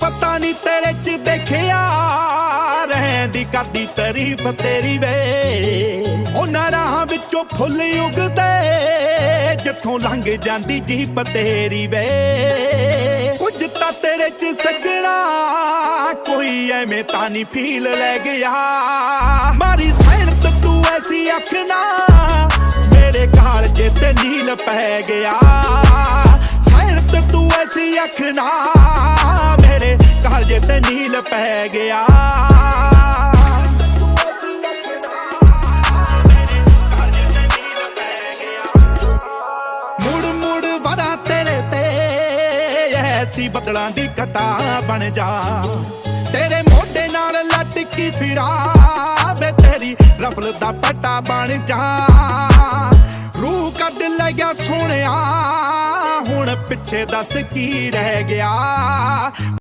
ਪਤਾ ਨਹੀਂ ਤੇਰੇ ਚ ਦੇਖਿਆ ਰਹਿੰਦੀ ਕਰਦੀ ਤਾਰੀਫ ਤੇਰੀ ਵੇ। ਉਹਨਾਂ ਰਾਹਾਂ ਵਿੱਚੋਂ ਫੁੱਲ ਉਗਦੇ, ਜਿੱਥੋਂ ਲੰਘ ਜਾਂਦੀ ਜੀਪ ਤੇਰੀ ਵੇ। ਕੁਝ ਤਾਂ ਤੇਰੇ ਚ ਸੱਜਣਾ, ਕੋਈ ਐਵੇਂ ਤਾਂ ਨਹੀਂ ਫੀਲ ਲੈ ਗਿਆ। ਮਾਰੀ ਸੈਣਤ ਤੂੰ ਐਸੀ ਅੱਖ ਨਾ, ਮੇਰੇ ਕਾਲਜੇ ਤੇ ਨੀਲ ਪੈ ਗਿਆ। ਸੈਣਤ ਤੂੰ ਐਸੀ ਅੱਖ ਨਾ। ਗਿਆ। ਮੁੜ ਮੁੜ ਵਰਾ ਤੇਰੇ ਤੇ ਐਸੀ ਬਦਲਾਂ ਦੀ ਘਟਾ ਬਣ ਜਾ। ਤੇਰੇ ਮੋਢੇ ਨਾਲ ਲਟਕੀ ਫਿਰਾ ਬੇ ਤੇਰੀ ਰਫਲ ਦਾ ਪੱਟਾ ਬਣ ਜਾ। ਰੂਹ ਕੱਢ ਲੈ ਗਿਆ ਸੋਹਣਿਆ, ਹੁਣ ਪਿੱਛੇ ਦੱਸ ਕੀ ਰਹਿ ਗਿਆ।